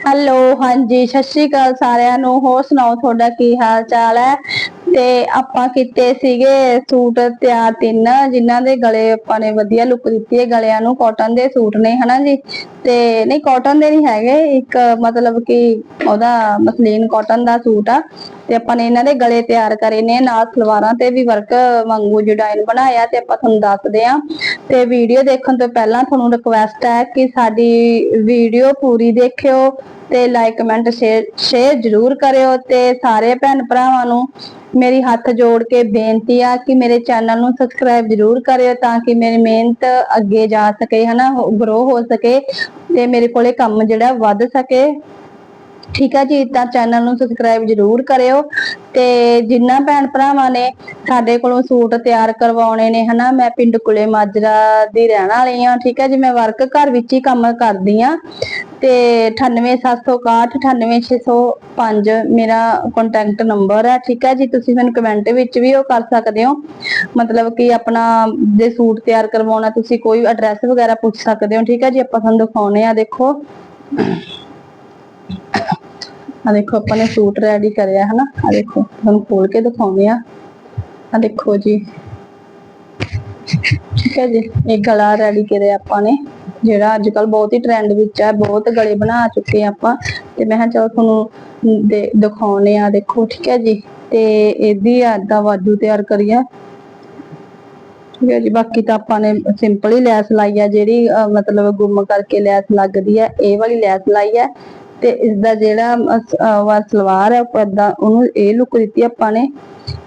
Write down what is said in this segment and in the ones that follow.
Hello ਹਾਂਜੀ ਸਤਿ ਸ਼੍ਰੀ ਅਕਾਲ ਸਾਰਿਆਂ ਨੂੰ। ਹੋਰ ਸੁਣਾਓ ਤੁਹਾਡਾ ਕੀ ਹਾਲ ਚਾਲ ਹੈ? ਤੇ ਆਪਾਂ ਕੀਤੇ ਸੀਗੇ ਸੂਟ ਤਿਆਰ ਤਿੰਨ, ਜਿਨ੍ਹਾਂ ਦੇ ਗਲੇ ਆਪਾਂ ਨੇ ਵਧੀਆ ਲੁੱਕ ਦਿੱਤੀ ਹੈ। ਗਲਿਆਂ ਨੂੰ ਕਾਟਨ ਦੇ ਸੂਟ ਨੇ, ਹਨਾ ਜੀ? ਤੇ ਨਹੀਂ ਕਾਟਨ ਦੇ ਨਹੀਂ ਹੈਗੇ। ਇੱਕ ਮਤਲਬ ਕਿ ਉਹਦਾ ਮਸਲੀਨ ਕਾਟਨ ਦਾ ਸੂਟ ਆ। ਤੇ ਆਪਾਂ ਨੇ ਇਹਨਾਂ ਦੇ ਗਲੇ ਤਿਆਰ ਕਰੇ ਨੇ। ਨਾਲ ਸਲਵਾਰਾਂ ਤੇ ਵੀ ਵਰਕ ਵਾਂਗੂ ਡਿਜ਼ਾਈਨ ਬਣਾਇਆ ਤੇ ਆਪਾਂ ਤੁਹਾਨੂੰ ਦੱਸਦੇ ਆਂ। ਤੇ ਵੀਡੀਓ ਦੇਖਣ ਤੋਂ ਪਹਿਲਾਂ ਤੁਹਾਨੂੰ ਰਿਕਵੈਸਟ ਹੈ ਕਿ ਸਾਡੀ ਵੀਡੀਓ ਪੂਰੀ ਦੇਖਿਓ ਤੇ ਲਾਈਕ ਕਮੈਂਟ ਸ਼ੇਅਰ ਜ਼ਰੂਰ ਕਰਿਓ ਤੇ ਸਾਰੇ ਭੈਣ ਭਰਾਵਾਂ ਨੂੰ ਮੇਰੀ ਹੱਥ ਜੋੜ ਕੇ ਬੇਨਤੀ ਆ ਕਿ ਮੇਰੇ ਚੈਨਲ ਨੂੰ ਸਬਸਕ੍ਰਾਈਬ ਜ਼ਰੂਰ ਕਰਿਓ ਤਾਂ ਕਿ ਮੇਰੀ ਮਿਹਨਤ ਅੱਗੇ ਜਾ ਸਕੇ, ਹਨਾ ਗਰੋ ਹੋ ਸਕੇ ਤੇ ਮੇਰੇ ਕੋਲੇ ਕੰਮ ਜਿਹੜਾ ਵੱਧ ਸਕੇ। ਠੀਕ ਆ ਜੀ, ਤਾਂ ਚੈਨਲ ਨੂੰ ਸਬਸਕ੍ਰਾਈਬ ਜ਼ਰੂਰ ਕਰਿਓ ਤੇ ਜਿੰਨਾ ਭੈਣ ਭਰਾਵਾਂ ਨੇ ਸਾਡੇ ਕੋਲੋਂ ਸੂਟ ਤਿਆਰ ਕਰਵਾਉਣੇ ਨੇ, ਹਨਾ, ਮੈਂ ਪਿੰਡ ਕੁਲੇ ਮਾਜਰਾ ਦੀ ਰਹਿਣ ਵਾਲੀ ਆ ਠੀਕ ਆ ਜੀ, ਮੈਂ ਵਰਕ ਘਰ ਵਿੱਚ ਹੀ ਕੰਮ ਕਰਦੀ ਆ ਤੇ 98761 98605 ਮੇਰਾ ਕੰਟੈਕਟ ਨੰਬਰ ਹੈ, ਠੀਕ ਹੈ ਜੀ, ਤੁਸੀਂ ਮੈਨੂੰ ਕਮੈਂਟ ਵਿੱਚ ਵੀ ਉਹ ਕਰ ਸਕਦੇ ਹੋ, ਮਤਲਬ ਕਿ ਆਪਣਾ ਜੇ ਸੂਟ ਤਿਆਰ ਕਰਵਾਉਣਾ, ਤੁਸੀਂ ਕੋਈ ਐਡਰੈਸ ਵਗੈਰਾ ਪੁੱਛ ਸਕਦੇ ਹੋ, ਠੀਕ ਹੈ ਜੀ, ਆਪਾਂ ਤੁਹਾਨੂੰ ਦਿਖਾਉਣੇ ਆ ਦੇਖੋ। ਆ ਦੇਖੋ, ਆਪਾਂ ਨੇ ਸੂਟ ਰੈਡੀ ਕਰਿਆ, ਹਨਾ? ਆ ਦੇਖੋ ਤੁਹਾਨੂੰ ਖੋਲ ਕੇ ਦਿਖਾਉਂਦੇ ਆ। ਆ ਦੇਖੋ ਜੀ। ਠੀਕ ਹੈ ਜੀ, ਇਹ ਗਲਾ ਰੈਡੀ ਕਰਿਆ ਆਪਾਂ ਨੇ, ਜਿਹੜਾ ਅੱਜ ਕੱਲ ਬਹੁਤ ਹੀ ਟ੍ਰੈਂਡ ਵਿੱਚ ਹੈ ਬਹੁਤ ਗਲੇ ਬਣਾ ਚੁੱਕੇ ਆਪਾਂ। ਤੇ ਮੈਂ ਕਿਹਾ ਚਲੋ ਤੁਹਾਨੂੰ ਦੇ- ਦਿਖਾਉਣੇ ਆ, ਦੇਖੋ, ਠੀਕ ਹੈ ਜੀ। ਤੇ ਇਹਦੀ ਆਦਾ ਵਾਜੂ ਤਿਆਰ ਕਰੀਆ ਠੀਕ ਹੈ ਜੀ, ਬਾਕੀ ਤਾਂ ਆਪਾਂ ਨੇ ਸਿੰਪਲ ਹੀ ਲੈਸ ਲਾਈ ਆ, ਜਿਹੜੀ ਮਤਲਬ ਗੁੰਮ ਕਰਕੇ ਲੈਸ ਲੱਗਦੀ ਹੈ ਇਹ ਵਾਲੀ ਲੈਸ ਲਾਈ ਹੈ ਤੇ ਇਸ ਦਾ ਜਿਹੜਾ ਵਾ ਸਲਵਾਰ ਹੈ ਉਹ ਉਹਨੂੰ ਇਹ ਲੁੱਕ ਦਿੱਤੀ ਆਪਾਂ ਨੇ।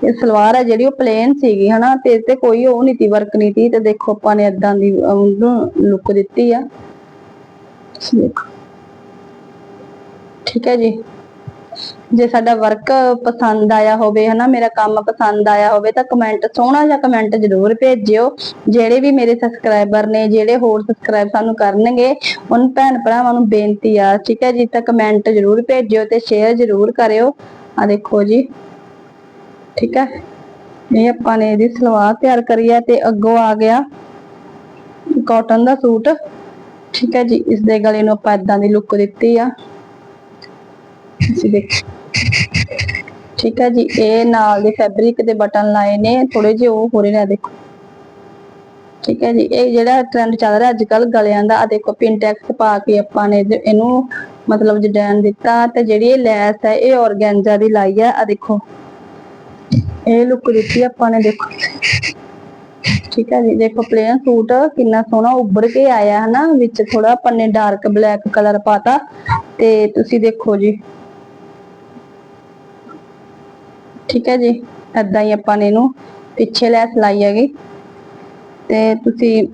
ਇਹ ਸਲਵਾਰ ਹੈ ਜਿਹੜੀ ਉਹ ਪਲੇਨ ਸੀਗੀ, ਹਨਾ, ਤੇ ਤੇ ਕੋਈ ਉਹ ਨਹੀਂ ਤੀ ਵਰਕ ਨਹੀਂ ਤੀ ਤੇ ਦੇਖੋ ਆਪਾਂ ਨੇ ਏਦਾਂ ਦੀ ਉਹਨੂੰ ਲੁੱਕ ਦਿੱਤੀ ਆ। ਠੀਕ ਹੈ ਜੀ। ਜੇ ਸਾਡਾ ਵਰਕ ਪਸੰਦ ਆਇਆ ਹੋਵੇ, ਹਨਾ, ਮੇਰਾ ਕੰਮ ਪਸੰਦ ਆਇਆ ਹੋਵੇ, ਤਾਂ ਕਮੈਂਟ ਸੋਹਣਾ ਜਿਹਾ ਕਮੈਂਟ ਜ਼ਰੂਰ ਭੇਜਿਓ। ਜਿਹੜੇ ਵੀ ਮੇਰੇ ਸਬਸਕ੍ਰਾਈਬਰ ਨੇ, ਜਿਹੜੇ ਹੋਰ ਸਬਸਕ੍ਰਾਈਬ ਸਾਨੂੰ ਕਰਨਗੇ, ਉਹਨਾਂ ਭੈਣ ਭਰਾਵਾਂ ਨੂੰ ਬੇਨਤੀ ਆ, ਠੀਕ ਹੈ ਜੀ, ਤਾਂ ਕਮੈਂਟ ਜ਼ਰੂਰ ਭੇਜਿਓ ਤੇ ਸ਼ੇਅਰ ਜ਼ਰੂਰ ਕਰਿਓ। ਆ ਦੇਖੋ ਜੀ, ਠੀਕ ਹੈ। ਇਹ ਆਪਾਂ ਨੇ ਇਹਦੀ ਸਲਵਾਰ ਤਿਆਰ ਕਰੀ ਹੈ ਤੇ ਅੱਗੋਂ ਆ ਗਿਆ ਕਾਟਨ ਦਾ ਸੂਟ। ਠੀਕ ਹੈ ਜੀ, ਇਸ ਦੇ ਗਲੇ ਨੂੰ ਆਪਾਂ ਇਦਾਂ ਦੀ ਲੁੱਕ ਦਿੱਤੀ ਆ। ਠੀਕ ਹੈ ਜੀ, ਇਹ ਨਾਲ ਦੇ ਫੈਬਰਿਕ ਦੇ ਬਟਨ ਲਾਏ ਨੇ ਥੋੜੇ ਜਿਹੇ ਉਹ ਹੋ ਰਹੇ ਨੇ ਦੇਖੋ ਠੀਕ ਹੈ ਜੀ, ਇਹ ਜਿਹੜਾ ਟ੍ਰੈਂਡ ਚੱਲ ਰਿਹਾ ਅੱਜ ਕੱਲ ਗਲਿਆਂ ਦਾ ਆ ਦੇਖੋ ਪਿੰਟੈਕਸ ਪਾ ਕੇ ਆਪਾਂ ਨੇ ਇਹਨੂੰ ਮਤਲਬ ਡਿਜ਼ਾਈਨ ਦਿੱਤਾ, ਤੇ ਜਿਹੜੀ ਇਹ ਲੈਸ ਹੈ, ਇਹ ਔਰਗੈਂਜਾ ਦੀ ਲਾਈ ਹੈ ਆ ਦੇਖੋ। ਇਹ ਲੁੱਕ ਦਿੱਤੀ ਆਪਾਂ ਨੇ, ਦੇਖੋ। ਠੀਕ ਹੈ ਜੀ, ਦੇਖੋ ਪਲੇਨ ਸੂਟ ਕਿੰਨਾ ਸੋਹਣਾ ਉੱਭਰ ਕੇ ਆਇਆ ਹੈ ਨਾ ਵਿੱਚ ਥੋੜਾ ਆਪਾਂ ਨੇ ਡਾਰਕ ਬਲੈਕ ਕਲਰ ਪਾਤਾ, ਤੇ ਤੁਸੀਂ ਦੇਖੋ ਜੀ। ਠੀਕ ਹੈ ਜੀ, ਏਦਾਂ ਹੀ ਆਪਾਂ ਨੇ ਇਹਨੂੰ ਪਿੱਛੇ ਲੈਸ ਲਾਈ ਹੈਗੀ। ਤੇ ਤੁਸੀਂ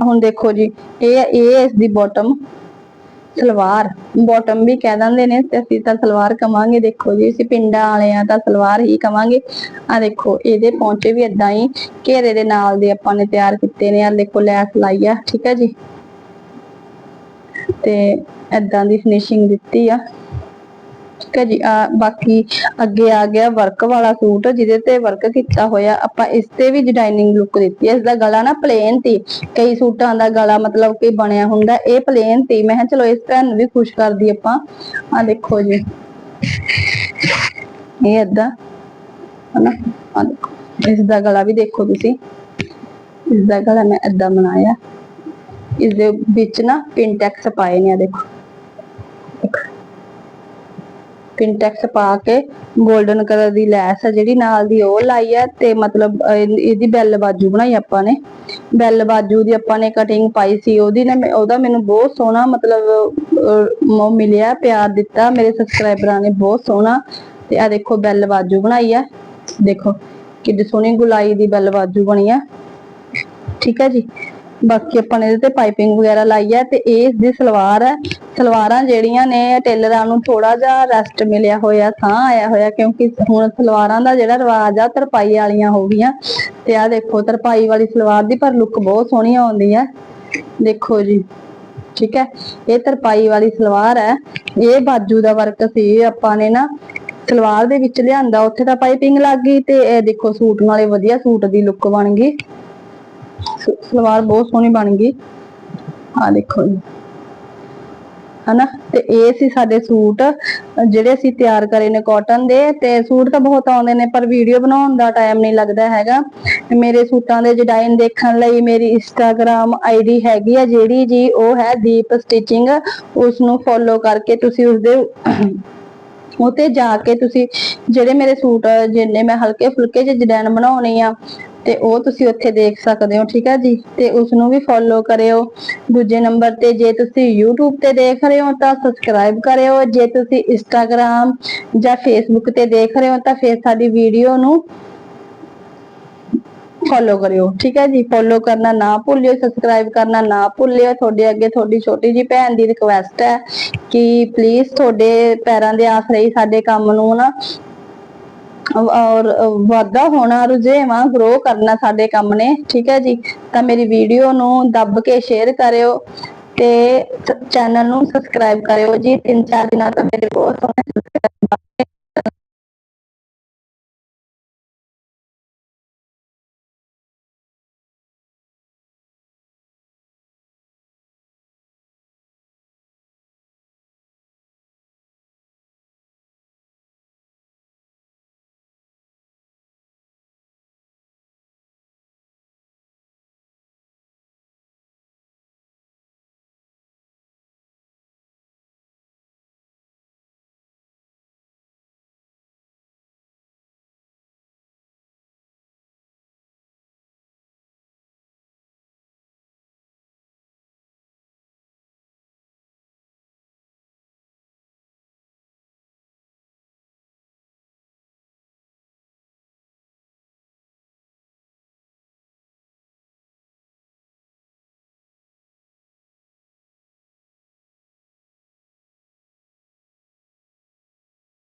ਹੁਣ ਦੇਖੋ ਜੀ, ਇਹ ਇਹ ਇਸ ਦੀ ਬਾਟਮ ਸਲਵਾਰ। ਬਾਟਮ ਵੀ ਕਹਿ ਦਿੰਦੇ ਨੇ, ਤੇ ਅਸੀਂ ਤਾਂ ਸਲਵਾਰ ਕਵਾਂਗੇ, ਦੇਖੋ ਜੀ, ਅਸੀਂ ਪਿੰਡਾਂ ਵਾਲੇ ਆ ਤਾਂ ਸਲਵਾਰ ਹੀ ਕਵਾਂਗੇ। ਆ ਦੇਖੋ, ਇਹਦੇ ਪੌਂਚੇ ਵੀ ਇਦਾਂ ਹੀ, ਘੇਰੇ ਦੇ ਨਾਲ ਦੇ ਆਪਾਂ ਨੇ ਤਿਆਰ ਕੀਤੇ ਨੇ ਆ ਦੇਖੋ ਲੈਸ ਲਾਈ ਆ, ਠੀਕ ਹੈ ਜੀ। ਤੇ ਇਦਾਂ ਦੀ ਫਿਨਿਸ਼ਿੰਗ ਦਿੱਤੀ ਆ। ਠੀਕ ਹੈ ਜੀ, ਆ ਬਾਕੀ ਅੱਗੇ ਆ ਗਿਆ ਵਰਕ ਵਾਲਾ ਸੂਟ, ਜਿਹਦੇ ਤੇ ਵਰਕ ਕੀਤਾ ਹੋਇਆ, ਆਪਾਂ ਇਸ ਤੇ ਵੀ ਡਿਜ਼ਾਈਨਿੰਗ ਲੁੱਕ ਦਿੱਤੀ ਹੈ। ਇਸ ਦਾ ਗਲਾ ਨਾ ਪਲੇਨ ਸੀ। ਕਈ ਸੂਟਾਂ ਦਾ ਗਲਾ ਮਤਲਬ ਕਿ ਬਣਿਆ ਹੁੰਦਾ, ਇਹ ਪਲੇਨ ਸੀ। ਮੈਂ ਚਲੋ ਇਸ ਭੈਣ ਨੂੰ ਵੀ ਖੁਸ਼ ਕਰਦੀ ਆਪਾਂ। ਆ ਦੇਖੋ ਜੀ। ਇਹ ਏਦਾਂ, ਹਨਾ? ਆ ਦੇਖੋ। ਇਸ ਦਾ ਗਲਾ ਵੀ ਦੇਖੋ ਤੁਸੀਂ। ਇਸ ਦਾ ਗਲਾ ਮੈਂ ਏਦਾਂ ਬਣਾਇਆ। ਇਸ ਦੇ ਵਿੱਚ ਨਾ ਪਿੰਟੈਕਸ ਪਾਏ ਨੇ, ਆ ਦੇਖੋ। ਪਿੰਟੈਕਸ ਪਾ ਕੇ 골ਡਨ ਕਲਰ ਦੀ ਲੈਸ ਹੈ ਜਿਹੜੀ ਨਾਲ ਦੀ ਉਹ ਲਾਈ ਹੈ ਤੇ ਮਤਲਬ ਇਹਦੀ ਬੈਲ ਬਾਜੂ ਬਣਾਈ ਆਪਾਂ ਨੇ। ਬੈਲ ਬਾਜੂ ਦੀ ਆਪਾਂ ਨੇ ਕਟਿੰਗ ਪਾਈ ਸੀ ਉਹਦੀ ਨਾ ਉਹਦਾ ਮੈਨੂੰ ਬਹੁਤ ਸੋਹਣਾ ਮਤਲਬ ਅਹ, ਮਿਲਿਆ ਪਿਆਰ ਦਿੱਤਾ ਮੇਰੇ ਸਬਸਕ੍ਰਾਈਬਰਾਂ ਨੇ ਬਹੁਤ ਸੋਹਣਾ। ਤੇ ਆ ਦੇਖੋ ਬੈਲ ਬਾਜੂ ਬਣਾਈ ਹੈ ਦੇਖੋ ਕਿੱਡੀ ਸੋਹਣੀ ਗੁਲਾਈ ਦੀ ਬੈਲ ਬਾਜੂ ਬਣੀ ਹੈ ਠੀਕ ਹੈ ਜੀ? ਬਾਕੀ ਆਪਾਂ ਨੇ ਇਹਦੇ ਤੇ ਪਾਈਪਿੰਗ ਵਗੈਰਾ ਲਾਈ ਹੈ ਤੇ ਇਹ ਇਸ ਦੀ ਸਲਵਾਰ ਹੈ। ਸਲਵਾਰਾਂ ਜਿਹੜੀਆਂ ਨੇ ਟੇਲਰਾਂ ਨੂੰ ਥੋੜਾ ਜਿਹਾ ਰੈਸਟ ਮਿਲਿਆ ਹੋਇਆ, ਥਾਂ ਆਇਆ ਹੋਇਆ ਕਿਉਂਕਿ ਹੁਣ ਸਲਵਾਰਾਂ ਦਾ ਜਿਹੜਾ ਰਿਵਾਜ ਆ, ਤਰਪਾਈ ਵਾਲੀਆਂ ਹੋ ਗਈਆਂ। ਤੇ ਆ ਦੇਖੋ, ਤਰਪਾਈ ਵਾਲੀ ਸਲਵਾਰ ਦੀ ਪਰ ਲੁੱਕ ਬਹੁਤ ਸੋਹਣੀ ਆਉਂਦੀ ਹੈ। ਦੇਖੋ ਜੀ, ਠੀਕ ਹੈ, ਇਹ ਤਰਪਾਈ ਵਾਲੀ ਸਲਵਾਰ ਹੈ। ਇਹ ਬਾਜੂ ਦਾ ਵਰਕ ਸੀ ਆਪਾਂ ਨੇ ਨਾ ਸਲਵਾਰ ਦੇ ਵਿੱਚ ਲਿਆਂਦਾ, ਉੱਥੇ ਤਾਂ ਪਾਈਪਿੰਗ ਲੱਗ ਗਈ ਤੇ ਇਹ ਦੇਖੋ ਸੂਟ ਨਾਲੇ ਵਧੀਆ ਸੂਟ ਦੀ ਲੁੱਕ ਬਣ ਗਈ। ਸਲਵਾਰ ਬਹੁਤ ਸੋਹਣੀ ਬਣ ਗਈ। ਆ ਦੇਖੋ ਜੀ। ਹਨਾ? ਤੇ ਇਹ ਸੀ ਸਾਡੇ ਸੂਟ, ਜਿਹੜੇ ਅਸੀਂ ਤਿਆਰ ਕਰੇ ਨੇ ਕਾਟਨ ਦੇ। ਤੇ ਸੂਟ ਤਾਂ ਬਹੁਤ ਆਉਂਦੇ ਨੇ, ਪਰ ਵੀਡੀਓ ਬਣਾਉਣ ਦਾ ਟਾਈਮ ਨਹੀਂ ਲੱਗਦਾ ਹੈਗਾ। ਮੇਰੇ ਸੂਟਾਂ ਦੇ ਡਿਜ਼ਾਈਨ ਦੇਖਣ ਲਈ ਮੇਰੀ ਇੰਸਟਾਗ੍ਰam ਆਈਡੀ ਹੈਗੀ ਆ, ਜਿਹੜੀ ਜੀ ਉਹ ਹੈ ਦੀਪ ਸਟਿਚਿੰਗ ਉਸ ਨੂੰ ਫੋਲੋ ਕਰਕੇ ਤੁਸੀਂ ਉਸਦੇ ਉਤੇ ਜਾ ਕੇ ਤੁਸੀਂ, ਜਿਹੜੇ ਮੇਰੇ ਸੂਟ ਜਿੰਨੇ ਮੈਂ ਹਲਕੇ ਫੁਲਕੇ ਜਿਹੇ ਡਿਜ਼ਾਈਨ ਬਣਾਉਣੇ ਆ ਤੇ ਉਹ ਤੁਸੀਂ ਉੱਥੇ ਦੇਖ ਸਕਦੇ ਹੋ, ਠੀਕ ਹੈ ਜੀ? ਤੇ ਉਸ ਨੂੰ ਵੀ ਫੋਲੋ ਕਰਿਓ। ਦੂਜੇ ਨੰਬਰ ਤੇ ਜੇ ਤੁਸੀਂ YouTube ਤੇ ਦੇਖ ਰਹੇ ਹੋ ਤਾਂ ਸਬਸਕ੍ਰਾਈਬ ਕਰਿਓ। ਜੇ ਤੁਸੀਂ Instagram ਜਾਂ Facebook ਤੇ ਦੇਖ ਰਹੇ ਹੋ ਤਾਂ ਫਿਰ ਸਾਡੀ ਵੀਡੀਓ ਨੂੰ ਫੋਲੋ ਕਰਿਓ, ਠੀਕ ਹੈ ਜੀ? ਫੋਲੋ ਕਰਨਾ ਨਾ ਭੁੱਲਿਓ ਸਬਸਕ੍ਰਾਈਬ ਕਰਨਾ ਨਾ ਭੁੱਲਿਓ। ਤੁਹਾਡੇ ਅੱਗੇ ਤੁਹਾਡੀ ਛੋਟੀ ਜੀ ਭੈਣ ਦੀ ਰਿਕੁਐਸਟ ਹੈ ਕਿ ਪਲੀਜ਼ ਤੁਹਾਡੇ ਪੈਰਾਂ ਦੇ ਆਸਰੇ ਹੀ ਸਾਡੇ ਕੰਮ ਨੂੰ ਨਾ ਔਰ ਵਾਧਾ ਹੋਣਾ, ਰੁਝੇਵਾਂ ਗਰੋ ਕਰਨਾ ਸਾਡੇ ਕੰਮ ਨੇ, ਠੀਕ ਹੈ ਜੀ? ਤਾਂ ਮੇਰੀ ਵੀਡੀਓ ਨੂੰ ਦੱਬ ਕੇ ਸ਼ੇਅਰ ਕਰਿਓ ਤੇ ਚੈਨਲ ਨੂੰ ਸਬਸਕ੍ਰਾਈਬ ਕਰਿਓ ਜੀ। ਤਿੰਨ ਚਾਰ ਦਿਨਾਂ ਤੋਂ ਮੇਰੇ ਬਹੁਤ ਸੋਹਣੇ subscribe